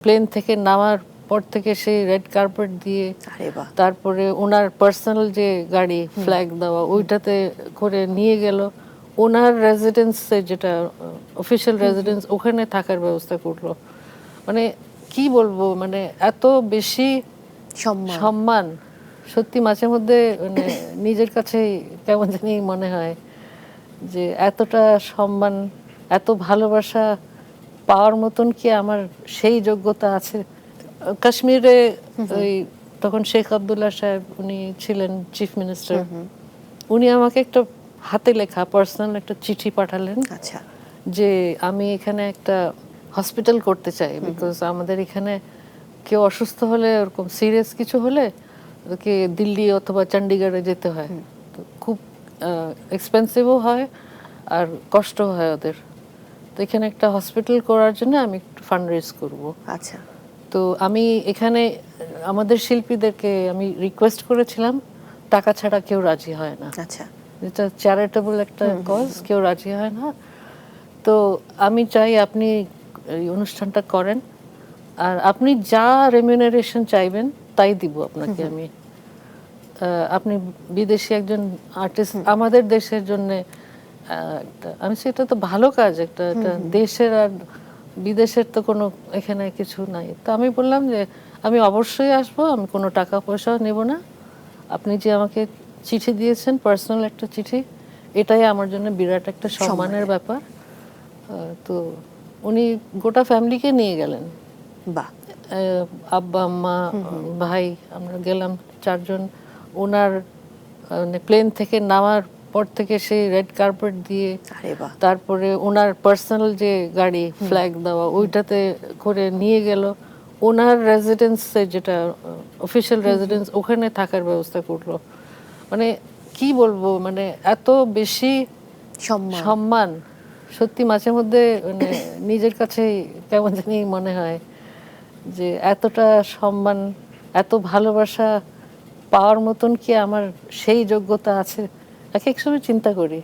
Plane থেকে নামার পর থেকে সেই রেড কার্পেট দিয়ে তারপরে ওনার পার্সোনাল যে গাড়ি ফ্ল্যাগ দেওয়া ওইটাতে করে নিয়ে গেল। ওনার রেজিডেন্সে যেটা অফিসিয়াল রেজিডেন্স ওখানে থাকার ব্যবস্থা করল। মানে কি বলব মানে এত বেশি সম্মান। সম্মান। সত্যি মাঝে মধ্যে মানে নিজের কাছে কেমন জানি মনে হয় যে এতটা সম্মান এত ভালোবাসা পাওয়ার মতন কি আমার সেই যোগ্যতা আছে? কাশ্মীরে ওই তখন শেখ আবদুল্লাহ সাহেব উনি ছিলেন চিফ মিনিস্টার উনি আমাকে একটা হাতে লেখা পার্সোনাল একটা চিঠি পাঠালেন আচ্ছা। যে আমি এখানে একটা হসপিটাল করতে চাই বিকজ আমাদের এখানে কেউ অসুস্থ হলে ওরকম সিরিয়াস কিছু হলে ওকে দিল্লি অথবা চণ্ডীগড়ে যেতে হয়। খুব এক্সপেন্সিভও হয় আর কষ্ট হয় ওদের। তো এখানে একটা হসপিটাল করার জন্য আমি একটু ফান্ড রেজ করব। আচ্ছা। তো আমি এখানে আমাদের শিল্পীদেরকে আমি রিকোয়েস্ট করেছিলাম টাকা ছাড়া কেউ রাজি হয় না। আচ্ছা। যেটা চ্যারিটেবল একটা কজ কেউ রাজি হয় না। তো আমি চাই আপনি এই অনুষ্ঠানটা করেন। আর আপনি যা রেমিউনারেশন চাইবেন তাই দিব আপনাকে আমি। আপনি বিদেশি একজন আর্টিস্ট আমাদের দেশের জন্য আমি সেটা তো ভালো কাজ একটা একটা দেশের আর বিদেশের তো কোনো এখানে কিছু নাই। তো আমি বললাম যে আমি অবশ্যই আসব আমি কোনো টাকা পয়সাও নেব না। আপনি যে আমাকে চিঠি দিয়েছেন পার্সোনাল একটা চিঠি এটাই আমার জন্য বিরাট একটা সম্মানের ব্যাপার। তো উনি গোটা ফ্যামিলিকে নিয়ে গেলেন। বা আব্বা আম্মা ভাই আমরা গেলাম চারজন। ওনার মানে প্লেন থেকে নামার পর থেকে সেই রেড কার্পেট দিয়ে তারপরে ওনার পার্সোনাল যে গাড়ি ফ্ল্যাগ দেওয়া ওইটাতে করে নিয়ে গেল। ওনার রেজিডেন্সে যেটা অফিসিয়াল রেজিডেন্স ওখানে থাকার ব্যবস্থা করল। মানে কি বলব মানে এত বেশি সম্মান। সম্মান। সত্যি মাঝে মধ্যে মানে নিজের কাছে কেমন জানি মনে হয় যে এতটা সম্মান এত ভালোবাসা পাওয়ার মতন কি আমার সেই যোগ্যতা আছে? এক এক সময় চিন্তা করি।